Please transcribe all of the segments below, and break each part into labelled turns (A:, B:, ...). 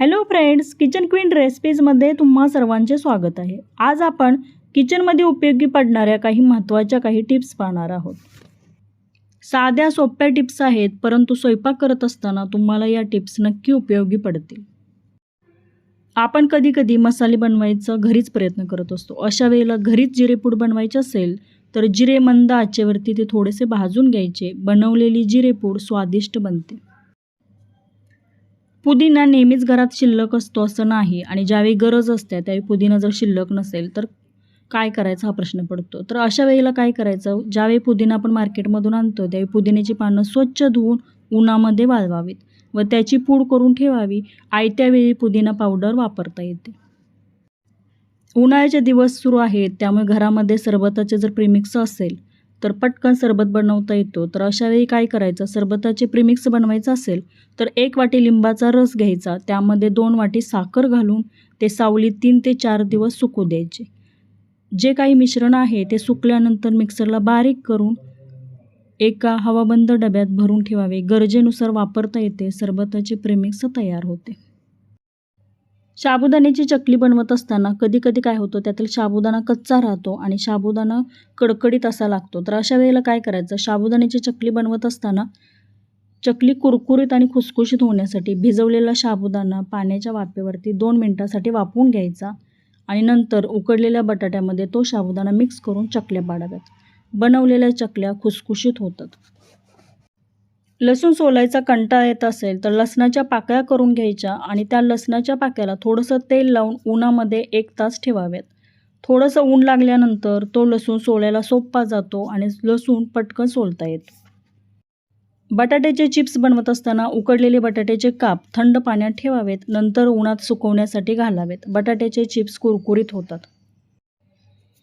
A: Hello friends kitchen queen रेसिपीजमध्ये तुम्हा सर्वांचे स्वागत आहे. आज आपण किचनमध्ये उपयोगी पडणाऱ्या काही महत्त्वाच्या काही टिप्स पाहणार आहोत. साध्या सोप्या टिप्स आहेत परंतु स्वयंपाक करत असताना तुम्हाला या टिप्स नक्की उपयोगी पडतील. आपण कधीकधी मसाले बनवायचा घरीच प्रयत्न करत असतो. अशा वेळेला घरीच जिरेपूड बनवायचे असेल तर जिरे मंद आचेवरती ते थोडेसे भाजून घ्यायचे. बनवलेली जिरेपूड स्वादिष्ट बनते. पुदिना नेहमीच घरात शिल्लक असतो असं नाही. आणि ज्यावेळी गरज असते त्यावेळी पुदिना जर शिल्लक नसेल तर काय करायचा हा प्रश्न पडतो? तर अशा वेळेला काय करायचं? ज्यावेळी पुदिना आपण मार्केटमधून आणतो त्यावेळी पुदिन्याची पानं स्वच्छ धुवून उन्हामध्ये वाळवावीत व त्याची पूड करून ठेवावी. आयत्या वेळी पुदिना पावडर वापरता येते. उन्हाळ्याचे दिवस सुरू आहेत त्यामुळे घरामध्ये सरबताचे जर प्रिमिक्स असेल तर पटकन सरबत बनवता येतो. तर अशा वेळी काय करायचं? सरबताचे प्रिमिक्स बनवायचं असेल तर एक वाटी लिंबाचा रस घ्यायचा. त्यामध्ये दोन वाटी साखर घालून ते सावलीत तीन ते चार दिवस सुकू द्यायचे. जे काही मिश्रण आहे ते सुकल्यानंतर मिक्सरला बारीक करून एका हवाबंद डब्यात भरून ठेवावे. गरजेनुसार वापरता येते. सरबताचे प्रेमिक्स तयार होते. साबुदाण्याची चकली बनवत असताना कधी कधी काय होतं त्यातील साबुदाणा कच्चा राहतो आणि साबुदाणा कडकडीत असा लागतो. तर अशा वेळेला काय करायचं? साबुदाण्याची चकली बनवत असताना चकली कुरकुरीत आणि खुसखुशीत होण्यासाठी भिजवलेला साबुदाणा पाण्याच्या वाफेवरती दोन मिनटासाठी वाफवून घ्यायचा आणि नंतर उकडलेल्या बटाट्यामध्ये तो साबुदाणा मिक्स करून चकल्या पाडाव्यात. बनवलेल्या चकल्या खुसखुशीत होतात. लसूण सोलायचा कंटाळा येत असेल तर लसणाच्या पाकळ्या करून घ्यायच्या आणि त्या लसणाच्या पाक्याला थोडंसं तेल लावून उन्हामध्ये एक तास ठेवावेत. थोडंसं ऊन लागल्यानंतर तो लसूण सोलायला सोपा जातो आणि लसूण पटकन सोलता येतो. बटाट्याचे चिप्स बनवत असताना उकडलेले बटाट्याचे काप थंड पाण्यात ठेवावेत नंतर उन्हात सुकवण्यासाठी घालावेत. बटाट्याचे चिप्स कुरकुरीत होतात.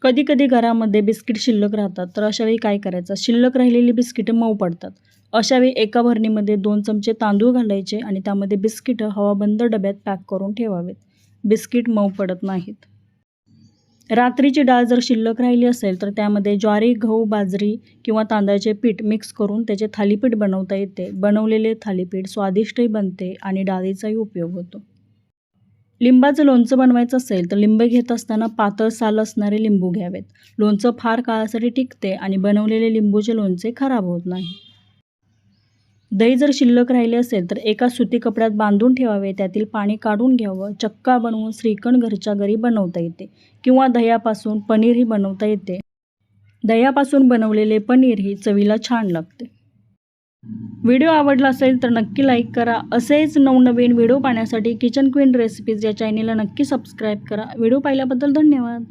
A: कधी कधी घरामध्ये बिस्किट शिल्लक राहतात तर अशावेळी काय करायचं? शिल्लक राहिलेली बिस्किटं मऊ पडतात. अशावेळी एका भरणीमध्ये दोन चमचे तांदूळ घालायचे आणि त्यामध्ये बिस्किटं हवाबंद डब्यात पॅक करून ठेवावेत. बिस्किट मऊ पडत नाहीत. रात्रीची डाळ जर शिल्लक राहिली असेल तर त्यामध्ये ज्वारी गहू बाजरी किंवा तांदळाचे पीठ मिक्स करून त्याचे थालीपीठ बनवता येते. बनवलेले थालीपीठ स्वादिष्टही बनते आणि डाळीचाही उपयोग होतो. लिंबाचं लोणचं बनवायचं असेल तर लिंब घेत असताना पातळ साल असणारे लिंबू घ्यावेत. लोणचं फार काळासाठी टिकते आणि बनवलेले लिंबूचे लोणचे खराब होत नाही. दही जर शिल्लक राहिले असेल तर एका सुती कपड्यात बांधून ठेवावे त्यातील पाणी काढून घ्यावं चक्का बनवून श्रीखंड घरच्या घरी बनवता येते किंवा दह्यापासून पनीरही बनवता येते. दह्यापासून बनवलेले पनीरही चवीला छान लागते. व्हिडिओ आवडला असेल तर नक्की लाईक करा. असेच नवनवीन व्हिडिओ पाहण्यासाठी किचन क्वीन रेसिपीज या चॅनेलला नक्की सबस्क्राईब करा. व्हिडिओ पाहिल्याबद्दल धन्यवाद.